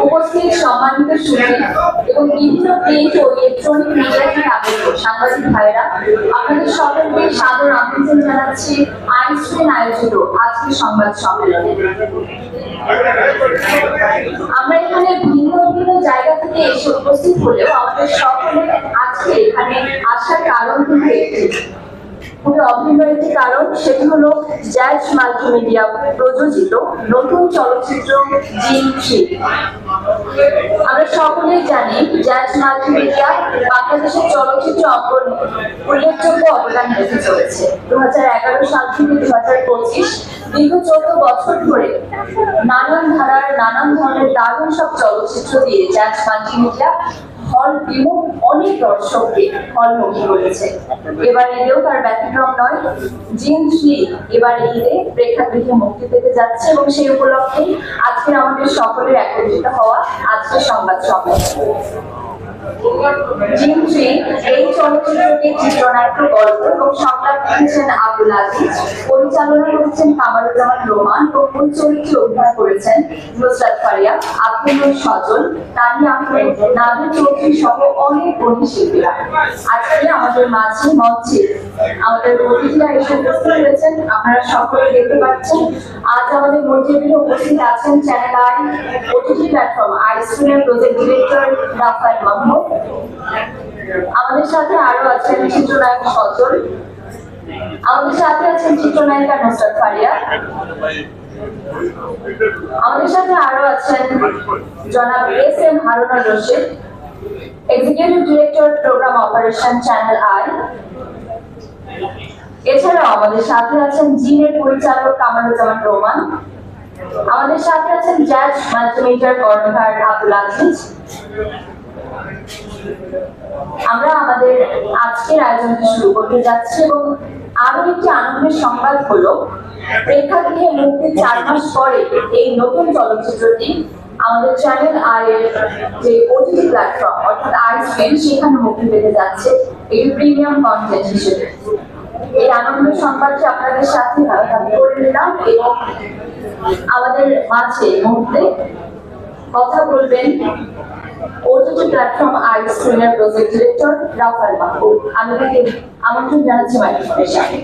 উপস্থিত সম্মানিত সুদী এবং বিভিন্ন প্রিন্ট ও ইলেকট্রনিক মিডিয়া থেকে আগত সাংবাদিক ভাইরা আপনাদের সকলকে সাদর আমন্ত্রণ জানাচ্ছি আইনস্টাইন আয়োজিত আজকের সংবাদ সম্মেলনে। আমরা এখানে ভিন্ন ভিন্ন জায়গা থেকে এসে উপস্থিত হলেও আমাদের সকলে আজকে এখানে আসার কারণ কিন্তু একটি। খুবই একটি কারণ সেটি হলো জ্যাজ মাল্টিমিডিয়া প্রযোজিত নতুন চলচ্চিত্র জিন থ্রি আমরা সকলেই জানি জ্যাজ মাল্টিমিডিয়া বাংলাদেশের চলচ্চিত্র অঙ্গন উল্লেখযোগ্য অবদান রেখে চলেছে। দু হাজার এগারো সাল থেকে দু হাজার পঁচিশ, দীর্ঘ চোদ্দ বছর ধরে নানান ধারার, নানান ধরনের দারুণ সব চলচ্চিত্র দিয়ে জ্যাজ মাল্টিমিডিয়া হল বিমুখ অনেক দর্শককে হলমুখী করেছে। এবার ঈদেও তার ব্যতিক্রম নয়। জিন থ্রি এবার ঈদে প্রেক্ষাগৃহে মুক্তি পেতে যাচ্ছে এবং সেই উপলক্ষে আজকে আমাদের সকলের একত্রিত হওয়া আজকের সংবাদ সম্মেলন। জিন থ্রি আব্দুল আজিজ। চরিত্রে অভিনয় করেছেন ফারিয়া আব্দুল সজল, তানিয়া আহমেদ নাবিল চৌধুরী সহ অনেক আজকে আমাদের মাঝে মঞ্চে আমাদের অতিথিরা আপনারা সকলে দেখতে পাচ্ছেন, আজ আমাদের মঞ্চে উপস্থিত আছেন চ্যানেল আই ওটিটি প্ল্যাটফর্ম আই স্ক্রিনের প্রজেক্ট ডিরেক্টর রাফায়েল মাহমুদ। আমাদের সাথে আরও আছেন চিত্রনায়ক সজল। আমাদের সাথে আছেন চিত্রনায়িকা নুসরাত ফারিয়া। আমাদের সাথে আরও আছেন জনাব S M Harun Rashid executive director program operation channel i এছাড়াও আমাদের সাথে আছেন জিনের পরিচালক কামারুজ্জামান রোমান। আমাদের সাথে আছেন জ্যাজ মাল্টিমিডিয়ার কর্ণধার আব্দুল আজিজ। আমরা আমাদের আজকের আয়োজনটি শুরু করতে যাচ্ছি এবং আরও একটি আনন্দের সংবাদ হলো প্রেক্ষাগৃহে মুক্তির চার মাস পরে এই নতুন চলচ্চিত্রটি আমাদের চ্যানেল আই এর যে ওটিটি প্ল্যাটফর্ম অর্থাৎ আই স্ক্রিন, সেখানে মুক্তি পেতে যাচ্ছে এটি প্রিমিয়াম কন্টেন্ট হিসেবে। এই আনন্দের সংবাদটি আপনাদের সাথে ভাগাভাগি করে নিলাম এবং আমাদের মাঝে মুহূর্তে কথা বলবেন ওটিটি প্ল্যাটফর্ম আই স্ক্রিনার প্রজেক্ট ডিরেক্টর রাফাল মাহবুব আমি তাকে আমন্ত্রণ জানাচ্ছি মাইক্রোফোনের সামনে।